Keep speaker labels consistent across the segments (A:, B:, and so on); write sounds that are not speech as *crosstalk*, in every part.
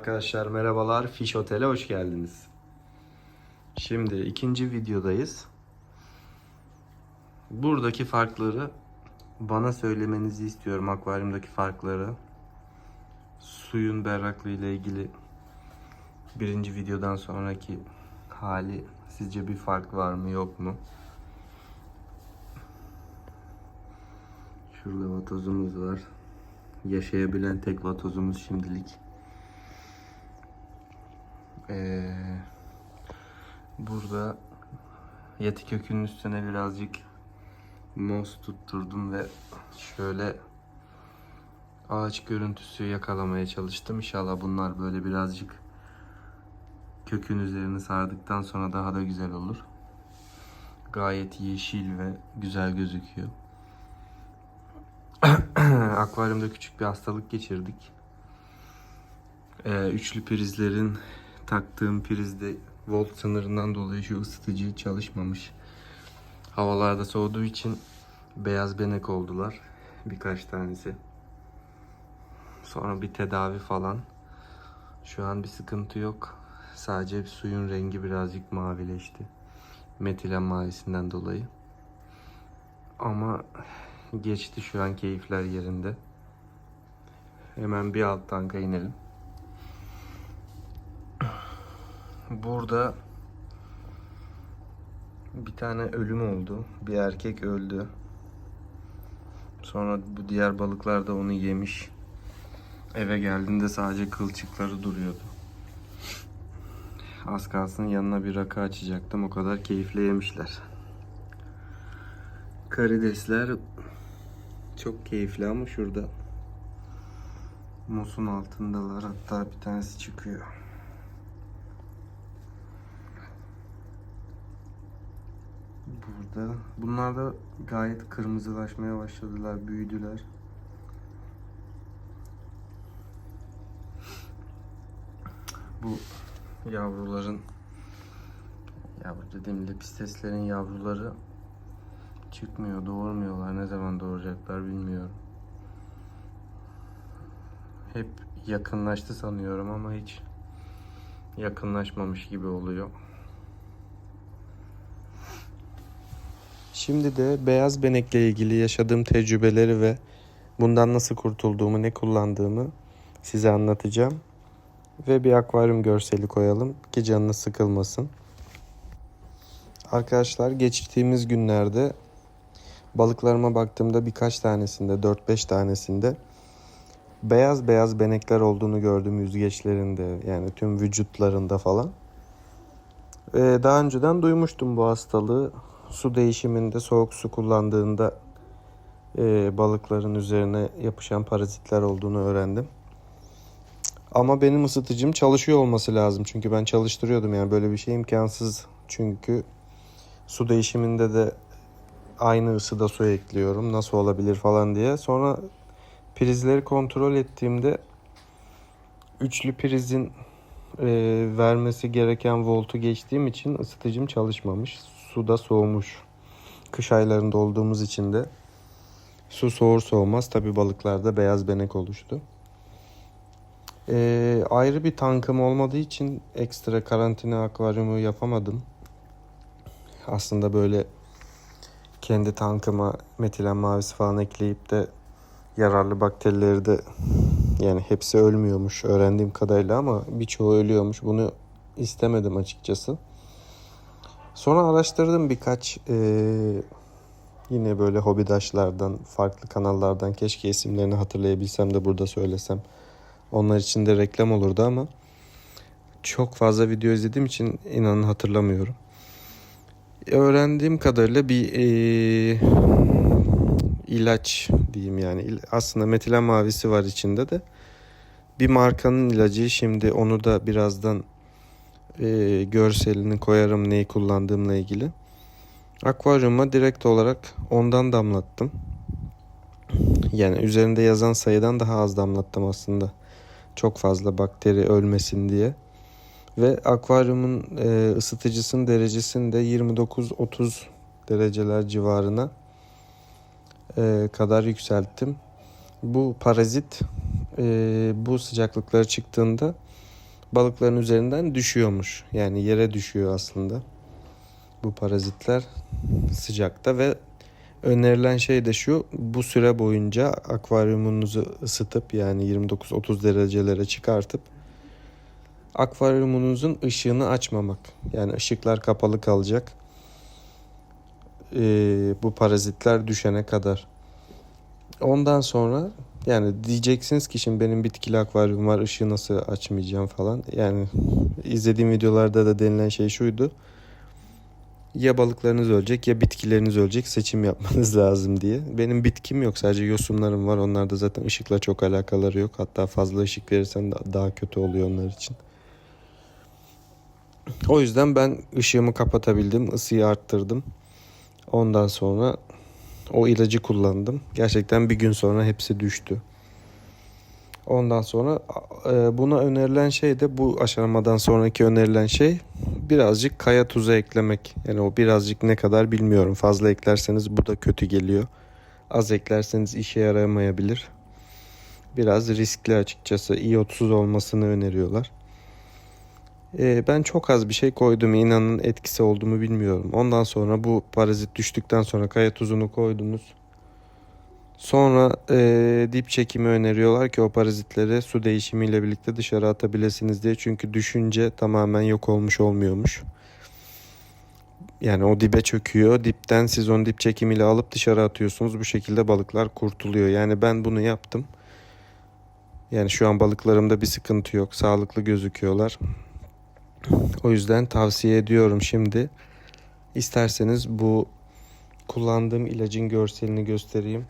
A: arkadaşlar merhabalar. Fish Otel'e hoş geldiniz. Şimdi ikinci videodayız. Buradaki farkları bana söylemenizi istiyorum akvaryumdaki farkları. Suyun berraklığı ile ilgili birinci videodan sonraki hali sizce bir fark var mı yok mu? Şurada vatozumuz var. Yaşayabilen tek vatozumuz şimdilik. Ee, burada yeti kökünün üstüne birazcık mos tutturdum ve şöyle ağaç görüntüsü yakalamaya çalıştım. İnşallah bunlar böyle birazcık kökün üzerini sardıktan sonra daha da güzel olur. Gayet yeşil ve güzel gözüküyor. *coughs* Akvaryumda küçük bir hastalık geçirdik. Ee, üçlü prizlerin taktığım prizde volt sınırından dolayı şu ısıtıcı çalışmamış. Havalarda soğuduğu için beyaz benek oldular birkaç tanesi. Sonra bir tedavi falan. Şu an bir sıkıntı yok. Sadece suyun rengi birazcık mavileşti. Metilen mavisinden dolayı. Ama geçti şu an keyifler yerinde. Hemen bir alt tanka inelim. Burada bir tane ölüm oldu. Bir erkek öldü. Sonra bu diğer balıklar da onu yemiş. Eve geldiğinde sadece kılçıkları duruyordu. Az kalsın yanına bir rakı açacaktım. O kadar keyifle yemişler. Karidesler çok keyifli ama şurada musun altındalar. Hatta bir tanesi çıkıyor. Burada. Bunlar da gayet kırmızılaşmaya başladılar, büyüdüler. Bu yavruların yavru dediğim lepisteslerin yavruları çıkmıyor, doğurmuyorlar. Ne zaman doğuracaklar bilmiyorum. Hep yakınlaştı sanıyorum ama hiç yakınlaşmamış gibi oluyor. Şimdi de beyaz benekle ilgili yaşadığım tecrübeleri ve bundan nasıl kurtulduğumu, ne kullandığımı size anlatacağım. Ve bir akvaryum görseli koyalım ki canınız sıkılmasın. Arkadaşlar geçtiğimiz günlerde balıklarıma baktığımda birkaç tanesinde, 4-5 tanesinde beyaz beyaz benekler olduğunu gördüm yüzgeçlerinde yani tüm vücutlarında falan. Ee, daha önceden duymuştum bu hastalığı su değişiminde soğuk su kullandığında e, balıkların üzerine yapışan parazitler olduğunu öğrendim. Ama benim ısıtıcım çalışıyor olması lazım. Çünkü ben çalıştırıyordum yani böyle bir şey imkansız. Çünkü su değişiminde de aynı ısıda su ekliyorum. Nasıl olabilir falan diye. Sonra prizleri kontrol ettiğimde üçlü prizin e, vermesi gereken voltu geçtiğim için ısıtıcım çalışmamış. Su da soğumuş. Kış aylarında olduğumuz için de su soğur soğumaz tabi balıklarda beyaz benek oluştu. E, ayrı bir tankım olmadığı için ekstra karantina akvaryumu yapamadım. Aslında böyle kendi tankıma metilen mavisi falan ekleyip de yararlı bakterileri de yani hepsi ölmüyormuş öğrendiğim kadarıyla ama birçoğu ölüyormuş. Bunu istemedim açıkçası. Sonra araştırdım birkaç e, yine böyle hobidaşlardan, farklı kanallardan keşke isimlerini hatırlayabilsem de burada söylesem. Onlar için de reklam olurdu ama çok fazla video izlediğim için inanın hatırlamıyorum. Öğrendiğim kadarıyla bir e, ilaç diyeyim yani aslında metilen mavisi var içinde de bir markanın ilacı şimdi onu da birazdan e, görselini koyarım neyi kullandığımla ilgili. Akvaryuma direkt olarak ondan damlattım. Yani üzerinde yazan sayıdan daha az damlattım aslında. Çok fazla bakteri ölmesin diye. Ve akvaryumun e, ısıtıcısının derecesini de 29-30 dereceler civarına e, kadar yükselttim. Bu parazit e, bu sıcaklıklara çıktığında balıkların üzerinden düşüyormuş. Yani yere düşüyor aslında bu parazitler sıcakta ve önerilen şey de şu bu süre boyunca akvaryumunuzu ısıtıp yani 29-30 derecelere çıkartıp akvaryumunuzun ışığını açmamak. Yani ışıklar kapalı kalacak. Ee, bu parazitler düşene kadar. Ondan sonra yani diyeceksiniz ki şimdi benim bitkili akvaryum var ışığı nasıl açmayacağım falan. Yani izlediğim videolarda da denilen şey şuydu. Ya balıklarınız ölecek ya bitkileriniz ölecek seçim yapmanız *laughs* lazım diye. Benim bitkim yok sadece yosunlarım var. Onlar da zaten ışıkla çok alakaları yok. Hatta fazla ışık verirsen daha kötü oluyor onlar için. O yüzden ben ışığımı kapatabildim, ısıyı arttırdım. Ondan sonra o ilacı kullandım. Gerçekten bir gün sonra hepsi düştü. Ondan sonra e, buna önerilen şey de bu aşamadan sonraki önerilen şey birazcık kaya tuzu eklemek. Yani o birazcık ne kadar bilmiyorum. Fazla eklerseniz bu da kötü geliyor. Az eklerseniz işe yaramayabilir. Biraz riskli açıkçası. İyotsuz olmasını öneriyorlar. E, ben çok az bir şey koydum. İnanın etkisi olduğumu bilmiyorum. Ondan sonra bu parazit düştükten sonra kaya tuzunu koydunuz. Sonra e, dip çekimi öneriyorlar ki o parazitleri su değişimiyle birlikte dışarı atabilirsiniz diye. Çünkü düşünce tamamen yok olmuş olmuyormuş. Yani o dibe çöküyor. Dipten siz onu dip çekimiyle alıp dışarı atıyorsunuz. Bu şekilde balıklar kurtuluyor. Yani ben bunu yaptım. Yani şu an balıklarımda bir sıkıntı yok. Sağlıklı gözüküyorlar. O yüzden tavsiye ediyorum şimdi. İsterseniz bu kullandığım ilacın görselini göstereyim.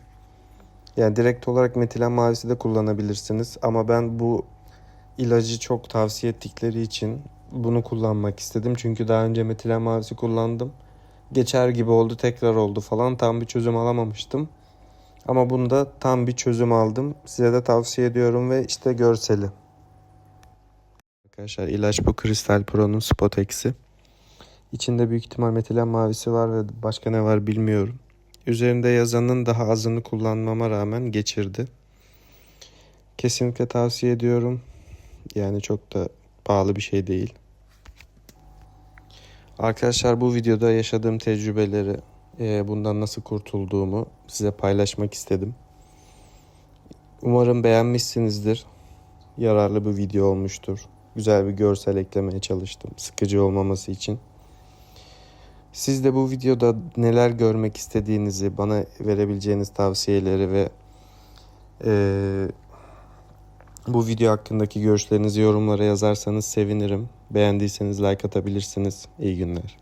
A: Yani direkt olarak metilen mavisi de kullanabilirsiniz. Ama ben bu ilacı çok tavsiye ettikleri için bunu kullanmak istedim. Çünkü daha önce metilen mavisi kullandım. Geçer gibi oldu tekrar oldu falan. Tam bir çözüm alamamıştım. Ama bunda tam bir çözüm aldım. Size de tavsiye ediyorum ve işte görseli. Arkadaşlar ilaç bu Kristal Pro'nun Spotex'i. İçinde büyük ihtimal metilen mavisi var ve başka ne var bilmiyorum. Üzerinde yazanın daha azını kullanmama rağmen geçirdi. Kesinlikle tavsiye ediyorum. Yani çok da pahalı bir şey değil. Arkadaşlar bu videoda yaşadığım tecrübeleri, e, bundan nasıl kurtulduğumu size paylaşmak istedim. Umarım beğenmişsinizdir. Yararlı bir video olmuştur. Güzel bir görsel eklemeye çalıştım. Sıkıcı olmaması için. Siz de bu videoda neler görmek istediğinizi, bana verebileceğiniz tavsiyeleri ve e, bu video hakkındaki görüşlerinizi yorumlara yazarsanız sevinirim. Beğendiyseniz like atabilirsiniz. İyi günler.